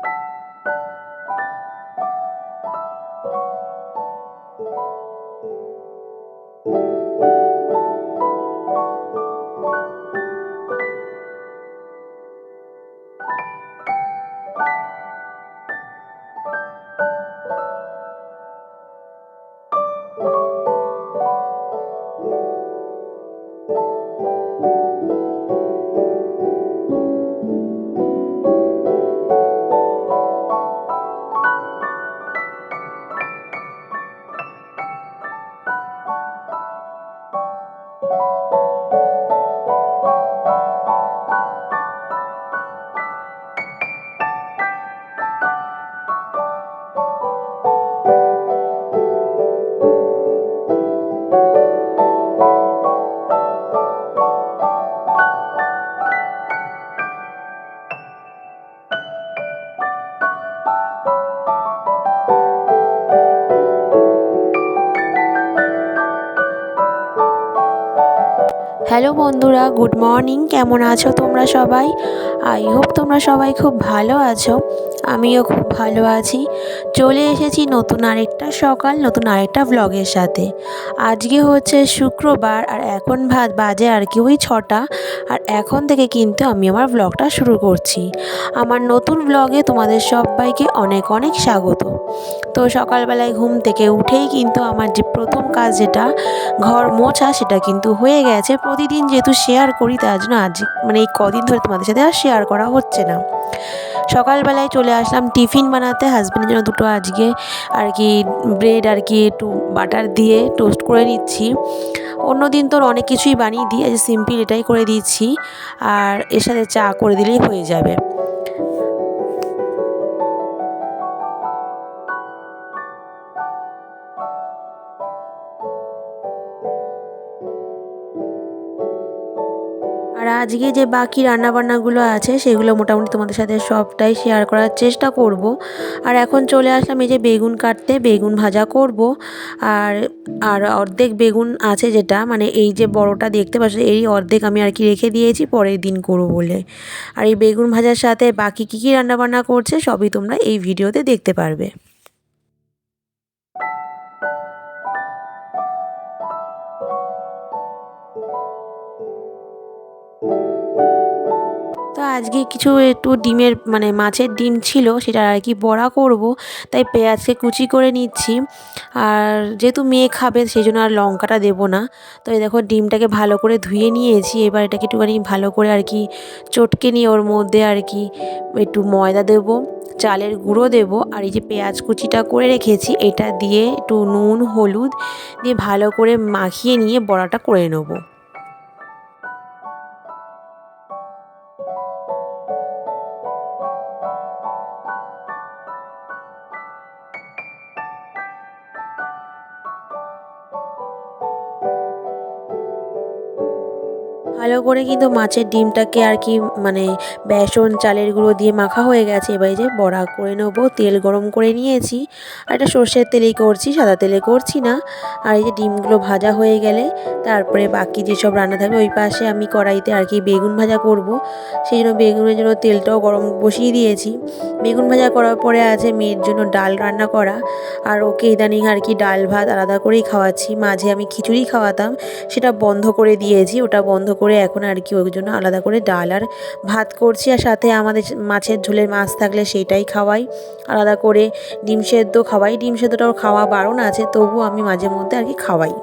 you hello বন্ধুরা, good morning. কেমন আছো তোমরা সবাই? আই হোপ তোমরা সবাই খুব ভালো আছো। আমিও খুব ভালো আছি। চলে এসেছি নতুন আরেকটা সকাল, নতুন আরেকটা ব্লগের সাথে। আজকে হচ্ছে শুক্রবার আর এখন ভাত বাজে আর কি ওই ছটা। আর এখন থেকে কিন্তু আমি আমার ব্লগটা শুরু করছি। আমার নতুন ব্লগে তোমাদের সবাইকে অনেক অনেক স্বাগত। তো সকালবেলায় ঘুম থেকে উঠেই কিন্তু আমার যে প্রথম কাজ যেটা, ঘর মোছা সেটা কিন্তু হয়ে গেছে। প্রতিদিন যেহেতু শেয়ার করি, তার জন্য আজ মানে এই কদিন ধরে তোমাদের সাথে আর শেয়ার করা হচ্ছে না। সকালবেলায় চলে আসলাম টিফিন বানাতে হাজব্যান্ডের জন্য দুটো আজকে আর কি ব্রেড আর কি একটু বাটার দিয়ে টোস্ট করে নিচ্ছি। অন্য দিন তোর অনেক কিছুই বানিয়ে দিই আজ সিম্পল এটাই করে দিচ্ছি, আর এর সাথে চা করে দিলেই হয়ে যাবে। আজকে যে বাকি রান্নাবান্নাগুলো আছে, সেগুলো মোটামুটি তোমাদের সাথে সবটাই শেয়ার করার চেষ্টা করব। আর এখন চলে আসলাম এই যে বেগুন কাটতে, বেগুন ভাজা করব। আর আর অর্ধেক বেগুন আছে যেটা মানে এই যে বড়টা দেখতে পাচ্ছ এই অর্ধেক আমি আর কি রেখে দিয়েছি, পরের দিন করব বলে। আর এই বেগুন ভাজার সাথে বাকি কী কী রান্নাবান্না করছে, সবই তোমরা এই ভিডিওতে দেখতে পারবে। আজকে কিছু একটু ডিমের মানে মাছের ডিম ছিল, সেটা আর কি বড়া করব। তাই পেঁয়াজকে কুচি করে নিচ্ছি। আর যেহেতু মেয়ে খাবে, সেই জন্য আর লঙ্কাটা দেবো না। তো এই দেখো, ডিমটাকে ভালো করে ধুয়ে নিয়েছি। এবার এটাকে একটুখানি ভালো করে আর কি চটকে নিয়ে ওর মধ্যে আর কি একটু ময়দা দেবো, চালের গুঁড়ো দেব। আর এই যে পেঁয়াজ কুচিটা করে রেখেছি, এটা দিয়ে একটু নুন, হলুদ দিয়ে ভালো করে মাখিয়ে নিয়ে বড়াটা করে নেব। ভালো করে কিন্তু মাছের ডিমটাকে আর কি মানে বেসন, চালের গুঁড়ো দিয়ে মাখা হয়ে গেছে। এবার যে বড়া করে নেব, তেল গরম করে নিয়েছি। আর এটা সর্ষের তেলেই করছি, সাদা তেলে করছি না। আর এই যে ডিমগুলো ভাজা হয়ে গেলে তারপরে বাকি যেসব রান্না থাকবে, ওই পাশে আমি কড়াইতে আর কি বেগুন ভাজা করব। সেই জন্য বেগুনের জন্য তেলটাও গরম বসিয়ে দিয়েছি। বেগুন ভাজা করার পরে আছে মেয়ের জন্য ডাল রান্না করা। আর ওকে ইদানিং আর কি ডাল ভাত আলাদা করেই খাওয়াচ্ছি। মাঝে আমি খিচুড়ি খাওয়াতাম, সেটা বন্ধ করে দিয়েছি। ওটা বন্ধ করে এখন আর কি, ওই জন্য আলাদা করে ডাল আর ভাত করছি। আর সাথে আমাদের মাছের ঝোলের মাছ থাকলে সেটাই খাওয়াই। আলাদা করে ডিম সেদ্ধ খাওয়াই। ডিম সেদ্ধটাও খাওয়া বারণ আছে তবু আমি মাঝে মধ্যে আর কি খাওয়াই।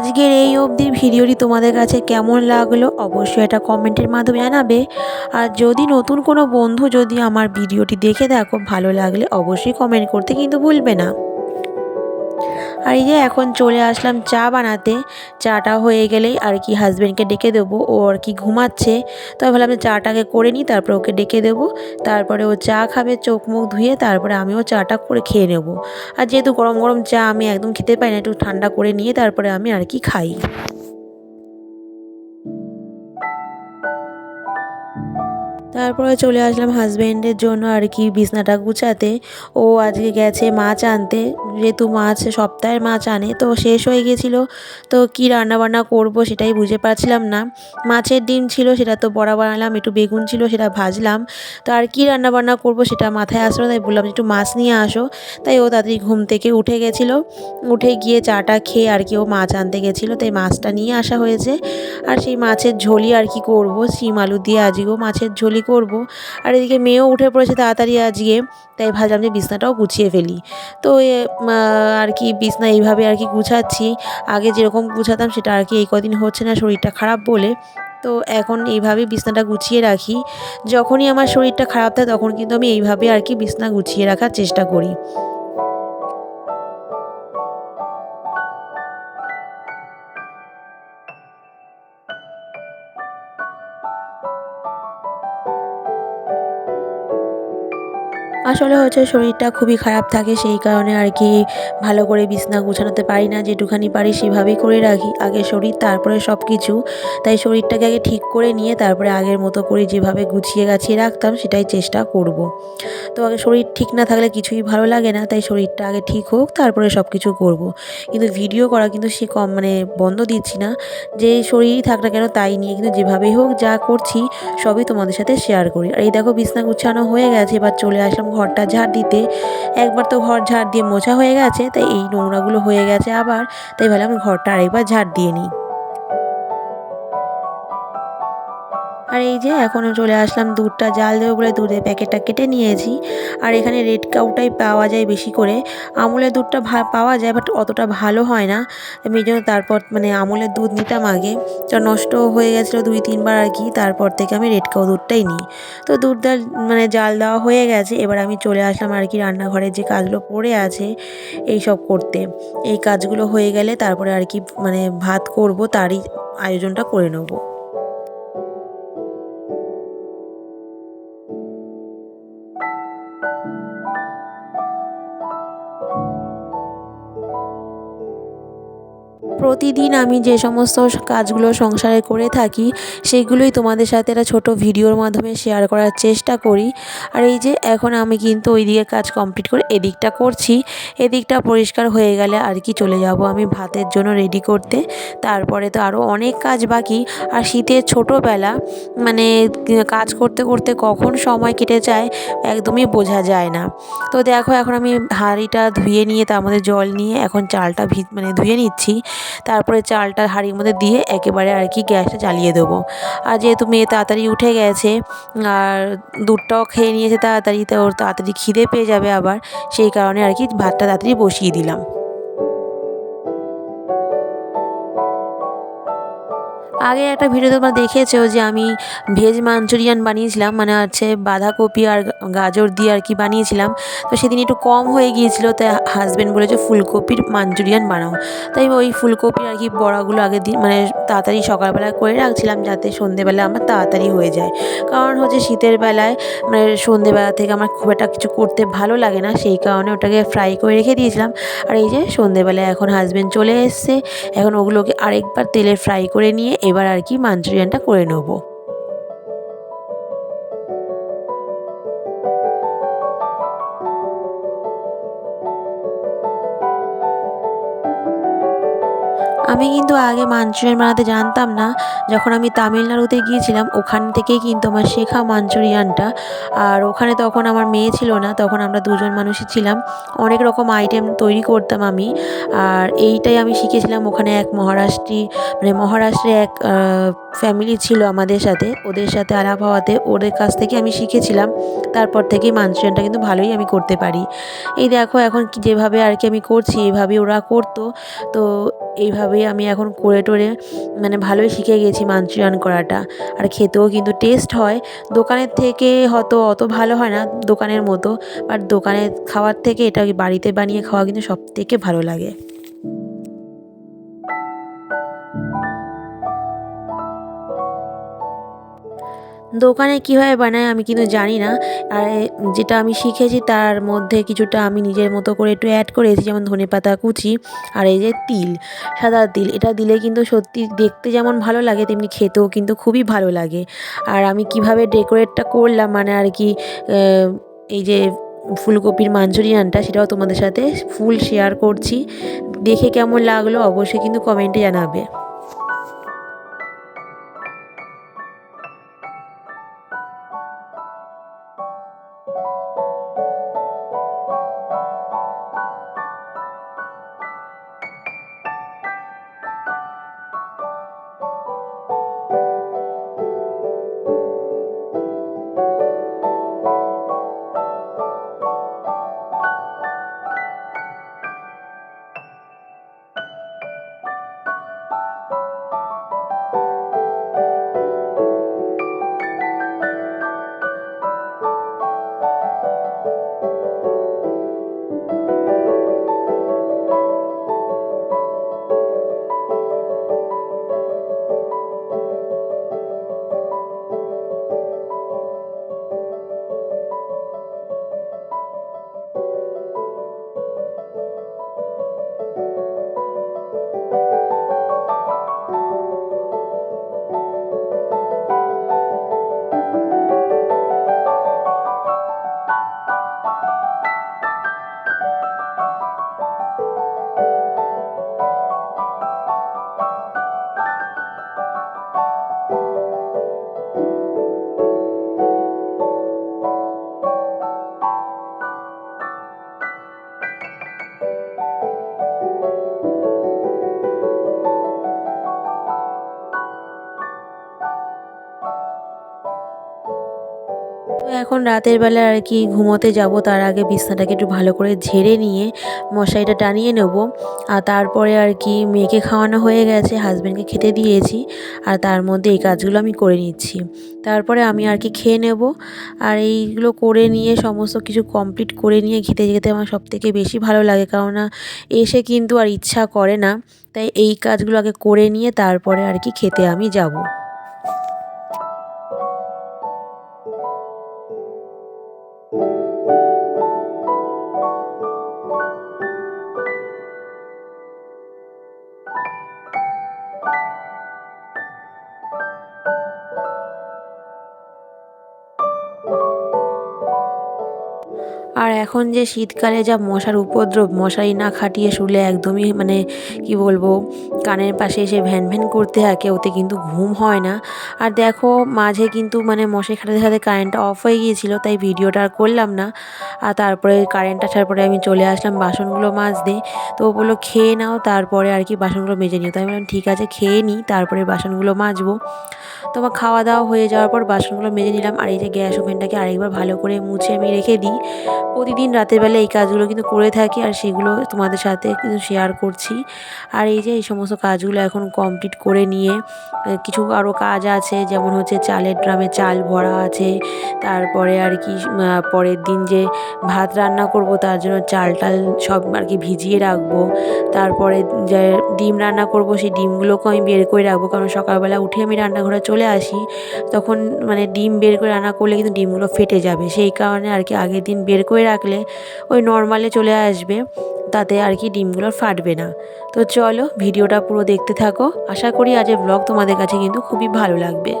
আজকের এই অবধির ভিডিওটি তোমাদের কাছে কেমন লাগল অবশ্যই এটা কমেন্টের মাধ্যমে জানাবে। আর যদি নতুন কোনো বন্ধু যদি আমার ভিডিওটি দেখে দেখো ভালো লাগলে অবশ্যই কমেন্ট করতে কিন্তু ভুলবে না। আর এই যে এখন চলে আসলাম চা বানাতে। চাটা হয়ে গেলেই আর কি হাজব্যান্ডকে ডেকে দেবো। ও আর কি ঘুমাচ্ছে। তো আমি ভাবলাম চাটাকে করে নিই, তারপরে ওকে ডেকে দেবো। তারপরে ও চা খাবে, চোখ মুখ ধুয়ে তারপরে আমিও চাটা করে খেয়ে নেব। আর যেহেতু গরম গরম চা আমি একদম খেতে পাই না, একটু ঠান্ডা করে নিয়ে তারপরে আমি আর কি খাই। তারপরে চলে আসলাম হাজব্যান্ডের জন্য আর কি বিছনাটা গুছাতে। ও আজকে গেছে মাছ আনতে, যেহেতু মাছ সপ্তাহের মাছ আনে, তো শেষ হয়ে গেছিল। তো কি রান্না বান্না করব সেটাই বুঝে পারছিলাম না। মাছের ডিম ছিল, সেটা তো বড়া বানালাম, একটু বেগুন ছিল, সেটা ভাজলাম। তো আর কী রান্না বান্না করব সেটা মাথায় আসলো, তাই বললাম একটু মাছ নিয়ে আসো। তাই ও তাড়াতাড়ি ঘুম থেকে উঠে গেছিল। উঠে গিয়ে চাটা খেয়ে আর কি ও মাছ আনতে গেছিল, তাই মাছটা নিয়ে আসা হয়েছে। আর সেই মাছের ঝোলি আর কি করব, শিম আলু দিয়ে আজকেও মাছের ঝোলই করব। আর এদিকে মেয়েও উঠে পড়েছে তাড়াতাড়ি আজকে, তাই ভাবলাম যে বিছনাটাও গুছিয়ে ফেলি। তো আর কি বিছনা এইভাবে আর কি গুছাচ্ছি। আগে যেরকম গুছাতাম সেটা আর কি এই কদিন হচ্ছে না শরীরটা খারাপ বলে। তো এখন এইভাবেই বিছনাটা গুছিয়ে রাখি। যখনই আমার শরীরটা খারাপ থাকে তখন কিন্তু আমি এইভাবে আর কি বিছনা গুছিয়ে রাখার চেষ্টা করি। আসলে হচ্ছে শরীরটা খুবই খারাপ থাকে সেই কারণে আর কি ভালো করে বিছনা গুছানোতে পারি না, যেটুখানি পারি সেভাবেই করে রাখি আগে শরীর, তারপরে সব কিছু তাই শরীরটাকে আগে ঠিক করে নিয়ে তারপরে আগের মতো করে যেভাবে গুছিয়ে গাছিয়ে রাখতাম সেটাই চেষ্টা করব। তো আগে শরীর ঠিক না থাকলে কিছুই ভালো লাগে না, তাই শরীরটা আগে ঠিক হোক, তারপরে সব কিছু করব। কিন্তু ভিডিও করা কিন্তু সে কম মানে বন্ধ দিচ্ছি না যে শরীরই থাক না কেন তাই নিয়ে কিন্তু যেভাবেই হোক যা করছি সবই তোমাদের সাথে শেয়ার করি আর এই দেখো বিছনা গুছানো হয়ে গেছে, এবার চলে আসলাম ঘরটা ঝাড় দিতে। একবার তো ঘর ঝাড় দিয়ে মোছা হয়ে গেছে, তাই এই নোংরাগুলো হয়ে গেছে আবার। তাই ভাবলাম ঘরটা আরেকবার ঝাড় দিয়ে নিই। আর এই যে এখন চলে আসলাম দুধটা জাল দেবো বলে দুধের প্যাকেটটা কেটে নিয়েছি। আর এখানে রেড কাউটাই পাওয়া যায় বেশি করে। আমুলের দুধটা পাওয়া যায় বাট অতটা ভালো হয় না। আমি জন্য তারপর মানে আমুলের দুধ নিতাম আগে। তো নষ্ট হয়ে গেছিল দুই, তিনবার আর কি। তারপর থেকে আমি রেড কাউ দুধটাই নিই। তো দুধটা মানে জাল দেওয়া হয়ে গেছে। এবার আমি চলে আসলাম আর কি রান্নাঘরের যে কাজগুলো পড়ে আছে, এই সব করতে। এই কাজগুলো হয়ে গেলে তারপরে আর কি মানে ভাত করব, তারই আয়োজনটা করে নেব। প্রতিদিন আমি যে সমস্ত কাজগুলো সংসারে করে থাকি, সেগুলোই তোমাদের সাথে একটা ছোটো ভিডিওর মাধ্যমে শেয়ার করার চেষ্টা করি। আর এই যে এখন আমি কিন্তু ওই দিকে কাজ কমপ্লিট করে এদিকটা করছি, এদিকটা পরিষ্কার হয়ে গেলে আর কি চলে যাব আমি ভাতের জন্য রেডি করতে। তারপরে তো আরও অনেক কাজ বাকি, আর শীতের ছোটোবেলা মানে কাজ করতে করতে কখন সময় কেটে যায় একদমই বোঝা যায় না। তো দেখো এখন আমি হাঁড়িটা ধুয়ে নিয়ে তার মধ্যে জল নিয়ে এখন চালটা ভি মানে ধুয়ে নিচ্ছি। তারপরে চালটা হাঁড়ির মধ্যে দিয়ে একেবারে আর কি গ্যাসটা জ্বালিয়ে দেবো। আর যেহেতু মেয়ে তাড়াতাড়ি উঠে গেছে, আর দুধটাও খেয়ে নিয়েছে তাড়াতাড়ি, তো ওর তাড়াতাড়ি খিদে পেয়ে যাবে আবার, সেই কারণে আর কি ভাতটা তাড়াতাড়ি বসিয়ে দিলাম। আগে একটা ভিডিও তোমরা দেখেছ যে আমি ভেজ মাঞ্চুরিয়ান বানিয়েছিলাম মানে হচ্ছে বাঁধাকপি আর গাজর দিয়ে আর কি বানিয়েছিলাম। তো সেদিন একটু কম হয়ে গিয়েছিল, তাই হাজব্যান্ড বলেছে ফুলকপির মাঞ্চুরিয়ান বানাও। তাই ওই ফুলকপির আর কি বড়াগুলো আগের দিন মানে তাড়াতাড়ি সকালবেলা করে রাখছিলাম যাতে সন্ধেবেলা আমার তাড়াতাড়ি হয়ে যায়। কারণ হচ্ছে শীতের বেলায় মানে সন্ধেবেলা থেকে আমার খুব একটা কিছু করতে ভালো লাগে না, সেই কারণে ওটাকে ফ্রাই করে রেখে দিয়েছিলাম। আর এই যে সন্ধেবেলায় এখন হাজব্যান্ড চলে এসছে, এখন ওগুলোকে আরেকবার তেলে ফ্রাই করে নিয়ে এবার আর কি মাঞ্চুরিয়ানটা করে নেব। আমি কিন্তু আগে মাঞ্চুরিয়ান বানাতে জানতাম না। যখন আমি তামিলনাড়ুতে গিয়েছিলাম, ওখান থেকেই কিন্তু আমার শেখা মাঞ্চুরিয়ানটা। আর ওখানে তখন আমার মেয়ে ছিল না, তখন আমরা দুজন মানুষই ছিলাম। অনেক রকম আইটেম তৈরি করতাম আমি। আর এইটাই আমি শিখেছিলাম ওখানে এক মহারাষ্ট্রী মানে মহারাষ্ট্রে এক ফ্যামিলি ছিল আমাদের সাথে, ওদের সাথে আলাপ হওয়াতে ওদের কাছ থেকে আমি শিখেছিলাম। তারপর থেকেই মাঞ্চুরিয়ানটা কিন্তু ভালোই আমি করতে পারি। এই দেখো, এখন যেভাবে আর কি আমি করছি এইভাবেই ওরা করতো। তো এইভাবেই আমি এখন করে টোরে মানে ভালোই শিখে গেছি মাঞ্চুরিয়ান করাটা। আর খেতেও কিন্তু টেস্ট হয়। দোকানের থেকে হয়তো অত ভালো হয় না দোকানের মতো বাট দোকানের খাওয়ার থেকে এটা বাড়িতে বানিয়ে খাওয়া কিন্তু সব থেকে ভালো লাগে। দোকানে কীভাবে বানায় আমি কিন্তু জানি না। আর যেটা আমি শিখেছি তার মধ্যে কিছুটা আমি নিজের মতো করে একটু অ্যাড করেছি যেমন ধনেপাতা কুচি আর এই যে তিল, সাদা তিল। এটা দিলে কিন্তু সত্যি দেখতে যেমন ভালো লাগে, তেমনি খেতেও কিন্তু খুবই ভালো লাগে। আর আমি কীভাবে ডেকোরেটটা করলাম মানে আর কি এই যে ফুলকপির মাঞ্চুরিয়ানটা, সেটাও তোমাদের সাথে ফুল শেয়ার করছি। দেখে কেমন লাগল অবশ্যই কিন্তু কমেন্টে জানাবে। এখন রাতের বেলা আর কি ঘুমোতে যাব, তার আগে বিছনাটাকে একটু ভালো করে ঝেড়ে নিয়ে মশারিটা টানিয়ে নেব। আর তারপরে আর কি মেয়েকে খাওয়ানো হয়ে গেছে হাজব্যান্ডকে খেতে দিয়েছি, আর তার মধ্যে এই কাজগুলো আমি করে নিচ্ছি। তারপরে আমি আর কি খেয়ে নেব, আর এইগুলো করে নিয়ে সমস্ত কিছু কমপ্লিট করে নিয়ে খেতে যেতে আমার সবথেকে বেশি ভালো লাগে, কেননা এসে কিন্তু আর ইচ্ছা করে না। তাই এই কাজগুলো আগে করে নিয়ে তারপরে আর কি খেতে আমি যাব। এখন যে শীতকালে যা মশার উপদ্রব, মশারি না খাটিয়ে শুলে একদমই মানে কি বলব, কানের পাশে এসে ভ্যান ভ্যান করতে থাকে, ওতে কিন্তু ঘুম হয় না। আর দেখো, মাঝে কিন্তু মানে মশারি খাটাতে খাটাতে কারেন্টটা অফ হয়ে গিয়েছিল, তাই ভিডিওটা আর করলাম না। আর তারপরে কারেন্ট আসার পরে আমি চলে আসলাম বাসনগুলো মাজতে। তো ও বলল, খেয়ে নাও, তারপরে আর কি বাসনগুলো মেজে নিও। তাই আমি বললাম, ঠিক আছে, খেয়ে নিই তারপরে বাসনগুলো মাজবো। তো আমার খাওয়া দাওয়া হয়ে যাওয়ার পর বাসনগুলো মেজে নিলাম। আর এই যে গ্যাস ওভেনটাকে আরেকবার ভালো করে মুছে আমি রেখে দিই। প্রতিদিন রাতের বেলা এই কাজগুলো কিন্তু করে থাকি আর সেগুলো তোমাদের সাথে কিন্তু শেয়ার করছি। আর এই যে এই সমস্ত কাজগুলো এখন কমপ্লিট করে নিয়ে কিছু আরও কাজ আছে, যেমন হচ্ছে চালের ড্রামে চাল ভরা আছে, তারপরে আর কি পরের দিন যে ভাত রান্না করব তার জন্য চাল টাল সব আর কি ভিজিয়ে রাখব। তারপরে যে ডিম রান্না করব সেই ডিমগুলোকে আমি বের করে রাখব, কারণ সকালবেলা উঠে আমি রান্নাঘরে চলে আসি, তখন মানে ডিম বের করে রান্না করলে কিন্তু ডিমগুলো ফেটে যাবে। সেই কারণে আর কি আগের দিন বের করে রাখলে ওই নর্মালে চলে আসবে, তাতে আর কি ডিমগুলো ফাটবে না। তো চলো, ভিডিওটা পুরো দেখতে থাকো। আশা করি আজের ব্লগ তোমাদের কাছে কিন্তু খুবই ভালো লাগবে।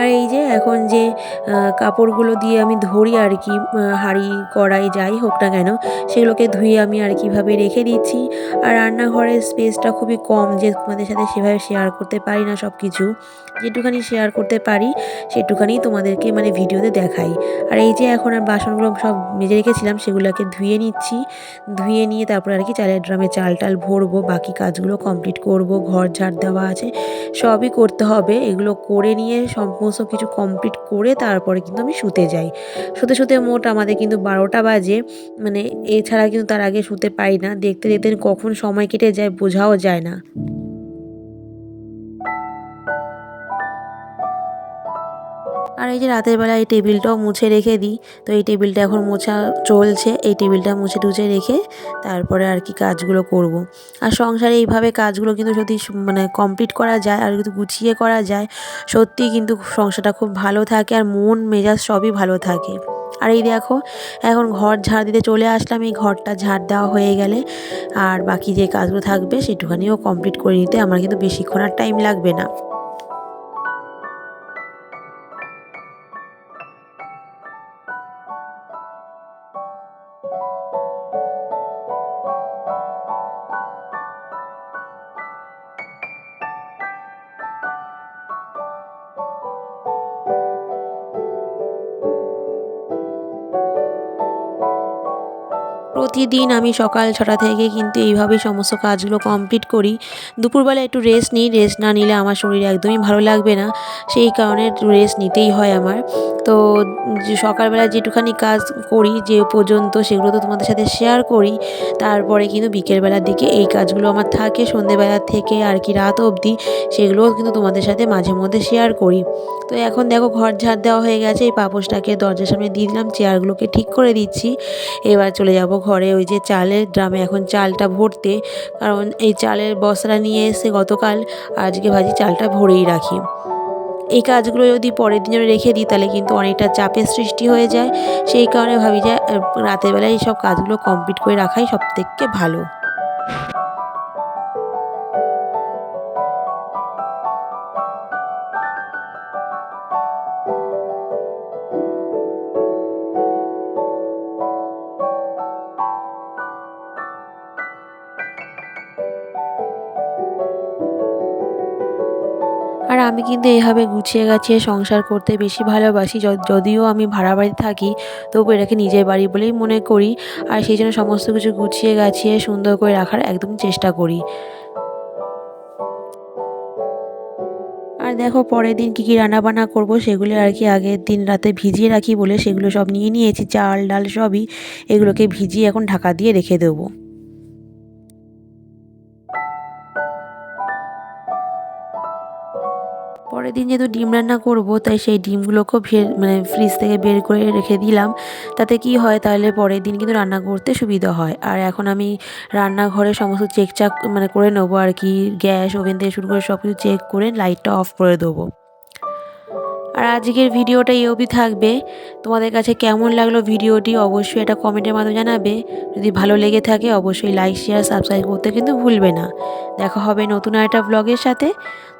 আর এই যে এখন যে কাপড়গুলো দিয়ে আমি ধরি আর কি হাঁড়ি, কড়াই যাই হোক না কেন, সেগুলোকে ধুয়ে আমি আর কীভাবে রেখে দিচ্ছি। আর রান্নাঘরের স্পেসটা খুবই কম যে তোমাদের সাথে সেভাবে শেয়ার করতে পারি না সব কিছু যেটুখানি শেয়ার করতে পারি সেটুখানি তোমাদেরকে মানে ভিডিওতে দেখাই। আর এই যে এখন আর বাসনগুলো সব মেজে রেখেছিলাম সেগুলোকে ধুয়ে নিচ্ছি, ধুয়ে নিয়ে তারপর আর কি চালের ড্রামে চাল টাল ভরবো, বাকি কাজগুলো কমপ্লিট করব, ঘর ঝাড় দেওয়া আছে, সবই করতে হবে, এগুলো করে নিয়ে সমস্ত কিছু কমপ্লিট করে তারপরে কিন্তু আমি শুতে যাই। শুতে শুতে মোট আমাদের কিন্তু বারোটা বাজে। মানে এছাড়া কিন্তু তার আগে শুতে পারি না। দেখতে দেখতে কখন সময় কেটে যায় বোঝাও যায় না। আর এই যে রাতের বেলা এই টেবিলটাও মুছে রেখে দিই। তো এই টেবিলটা এখন মোছা চলছে, এই টেবিলটা মুছে টুছে রেখে তারপরে আর কি কাজগুলো করব। আর সংসারে এইভাবে কাজগুলো কিন্তু যদি মানে কমপ্লিট করা যায় আর কিন্তু গুছিয়ে করা যায়। সত্যিই কিন্তু সংসারটা খুব ভালো থাকে আর মন মেজাজ সবই ভালো থাকে। আর এই দেখো, এখন ঘর ঝাড় দিতে চলে আসলাম, এই ঘরটা ঝাড় দেওয়া হয়ে গেলে। আর বাকি যে কাজগুলো থাকবে সেটুখানিও কমপ্লিট করে নিতে আমার কিন্তু বেশিক্ষণ আর টাইম লাগবে না। প্রতিদিন আমি সকাল ছটা থেকে কিন্তু এইভাবেই সমস্ত কাজগুলো কমপ্লিট করি। দুপুরবেলা একটু রেস্ট নিই রেস্ট না নিলে আমার শরীর একদমই ভালো লাগবে না। সেই কারণে রেস্ট নিতেই হয় আমার। তো সকালবেলা যেটুখানি কাজ করি যে পর্যন্ত সেগুলো তো তোমাদের সাথে শেয়ার করি, তারপরে কিন্তু বিকেলবেলার দিকে এই কাজগুলো আমার থাকে। সন্ধেবেলা থেকে আর কি রাত অবধি সেগুলোও কিন্তু তোমাদের সাথে মাঝে মধ্যে শেয়ার করি। তো এখন দেখো ঘর ঝাড় দেওয়া হয়ে গেছে, এই পাপোশটাকে দরজার সামনে দিয়ে দিলাম চেয়ারগুলোকে ঠিক করে দিচ্ছি। এবার চলে যাব ঘরে। ওই যে চালের ড্রামে এখন চালটা ভরতে, কারণ এই চালের বসরা নিয়ে এসে গতকাল আজকে ভাজি চালটা ভরেই রাখি। এই কাজগুলো যদি পরের দিন রেখে দিই, তাহলে কিন্তু অনেকটা চাপের সৃষ্টি হয়ে যায়। সেই কারণে ভাবি যে রাতের বেলায় এই সব কাজগুলো কমপ্লিট করে রাখাই সব থেকে ভালো। আর আমি কিন্তু এভাবে গুছিয়ে গাছিয়ে সংসার করতে বেশি ভালোবাসি। যদিও আমি ভাড়া বাড়িতে থাকি, তবু এটাকে নিজের বাড়ি বলেই মনে করি। আর সেই জন্য সমস্ত কিছু গুছিয়ে গাছিয়ে সুন্দর করে রাখার একদম চেষ্টা করি। আর দেখো পরের দিন কী কী রান্নাবান্না করব সেগুলো আর কি আগের দিন রাতে ভিজিয়ে রাখি বলে সেগুলো সব নিয়ে নিয়েছি। চাল, ডাল সবই এগুলোকে ভিজিয়ে এখন ঢাকা দিয়ে রেখে দেবো। পরের দিন যেহেতু ডিম রান্না করব, তাই সেই ডিমগুলোকেও মানে ফ্রিজ থেকে বের করে রেখে দিলাম। তাতে কি হয়, তাহলে পরের দিন কিন্তু রান্না করতে সুবিধা হয়। আর এখন আমি রান্নাঘরে সমস্ত চেক চাক মানে করে নেব আর কি, গ্যাস ওভেন থেকে শুরু করে সব কিছু চেক করে লাইটটা অফ করে দেবো। আর আজকের ভিডিওটা এই অবধি থাকবে। তোমাদের কাছে কেমন লাগল ভিডিওটি অবশ্যই এটা কমেন্টের মাধ্যমে জানাবে। যদি ভালো লেগে থাকে অবশ্যই লাইক শেয়ার সাবস্ক্রাইব করতে কিন্তু ভুলবে না। দেখা হবে নতুন আরেকটা ব্লগের সাথে।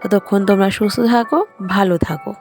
ততক্ষণ তোমরা সুস্থ থাকো, ভালো থাকো।